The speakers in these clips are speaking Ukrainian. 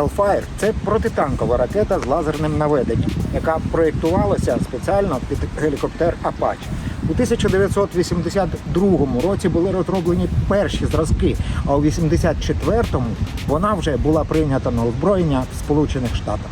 Hellfire – це протитанкова ракета з лазерним наведенням, яка проєктувалася спеціально під гелікоптер Apache. У 1982 році були розроблені перші зразки, а у 84-му вона вже була прийнята на озброєння в Сполучених Штатах.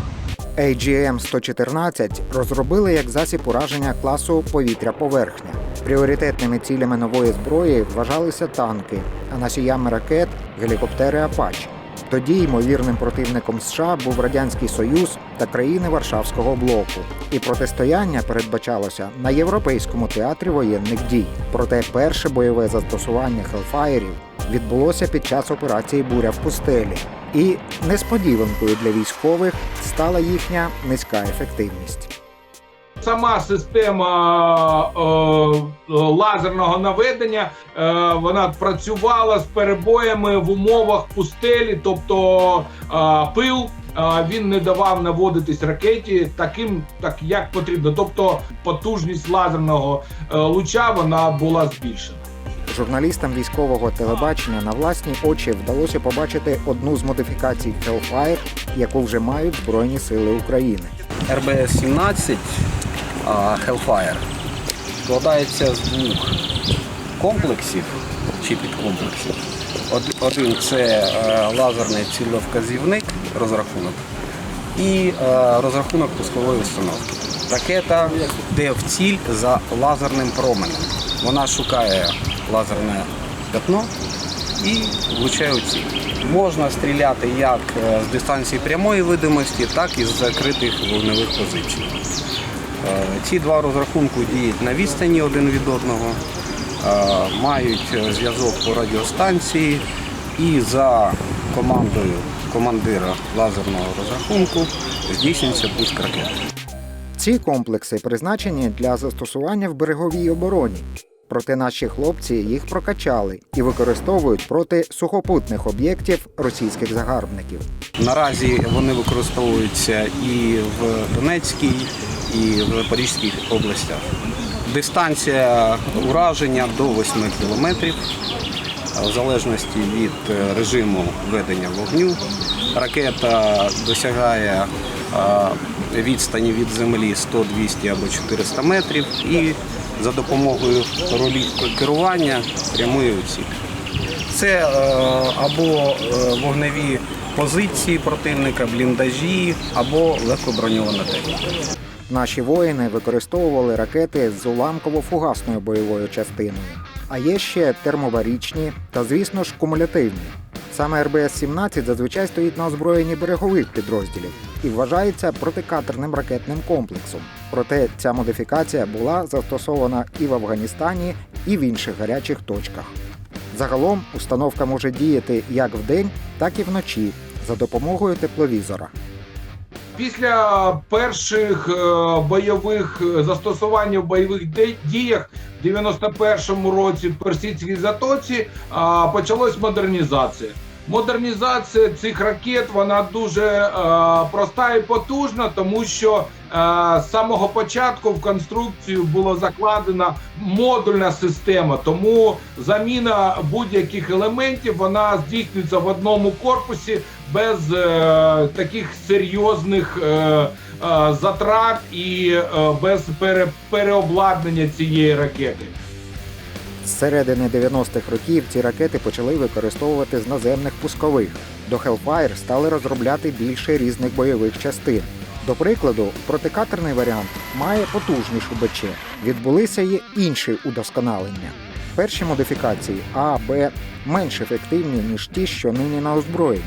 AGM-114 розробили як засіб ураження класу повітря-поверхня. Пріоритетними цілями нової зброї вважалися танки, а носіями ракет гелікоптери Apache. Тоді ймовірним противником США був Радянський Союз та країни Варшавського блоку. І протистояння передбачалося на європейському театрі воєнних дій. Проте перше бойове застосування хелфаєрів відбулося під час операції Буря в пустелі. І несподіванкою для військових стала їхня низька ефективність. Сама система е, е, лазерного наведення е, вона працювала з перебоями в умовах пустелі, тобто е, пил. Він не давав наводитись ракеті таким, так як потрібно. Тобто потужність лазерного луча вона була збільшена. Журналістам військового телебачення на власні очі вдалося побачити одну з модифікацій Hellfire, яку вже мають Збройні Сили України. РБС-17 а, Hellfire складається з двох комплексів чи підкомплексів. Один це е, лазерний цільовказівник розрахунок і е, розрахунок пускової установки. Ракета йде в ціль за лазерним променем. Вона шукає лазерне пятно і влучає у ціль. Можна стріляти як е, з дистанції прямої видимості, так і з закритих вогневих позицій. Е, Ці два розрахунки діють на відстані один від одного, е, мають е, зв'язок по радіостанції і за командою командира лазерного розрахунку здійснюється пуск ракети. Ці комплекси призначені для застосування в береговій обороні. Проте наші хлопці їх прокачали і використовують проти сухопутних об'єктів російських загарбників. Наразі вони використовуються і в Донецькій, і в Запорізькій областях. Дистанція ураження до 8 кілометрів, в залежності від е, режиму ведення вогню. Ракета досягає відстані від землі 100, 200 або 400 метрів і за допомогою рулі керування прямує у ціль. Це е, або е, вогневі позиції противника, бліндажі, або легкоброньована техніка. Наші воїни використовували ракети з уламково-фугасною бойовою частиною. А є ще термобарічні та, звісно ж, кумулятивні. Саме РБС-17 зазвичай стоїть на озброєнні берегових підрозділів і вважається протикатерним ракетним комплексом. Проте ця модифікація була застосована і в Афганістані, і в інших гарячих точках. Загалом установка може діяти як вдень, так і вночі за допомогою тепловізора. Після перших е, бойових е, застосувань в бойових діях в 91-му році в Персидській затоці почалась модернізація. Модернізація цих ракет вона дуже е, проста і потужна, тому що е, з самого початку в конструкцію було закладена модульна система, тому заміна будь-яких елементів вона здійснюється в одному корпусі без е, таких серйозних е, е, затрат і е, без пере, переобладнання цієї ракети. З середини 90-х років ці ракети почали використовувати з наземних пускових. До Hellfire стали розробляти більше різних бойових частин. До прикладу, протикатерний варіант має потужнішу БЧ. Відбулися й інші удосконалення. Перші модифікації А, Б менш ефективні, ніж ті, що нині на озброєнні.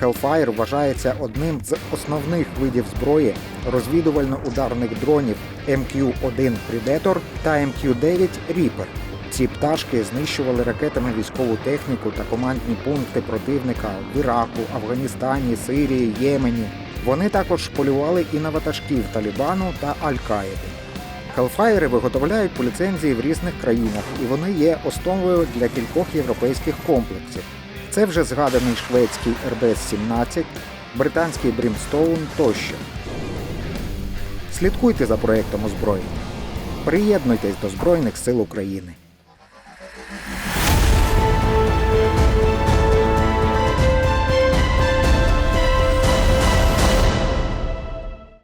Hellfire вважається одним з основних видів зброї розвідувально-ударних дронів MQ-1 Predator та MQ-9 Reaper. Ці пташки знищували ракетами військову техніку та командні пункти противника в Іраку, Афганістані, Сирії, Ємені. Вони також полювали і на ватажків Талібану та Аль-Каїди. Хелфайри виготовляють по ліцензії в різних країнах, і вони є основою для кількох європейських комплексів. Це вже згаданий шведський РБС-17, британський Брімстоун тощо. Слідкуйте за проектом озброєння. Приєднуйтесь до Збройних сил України.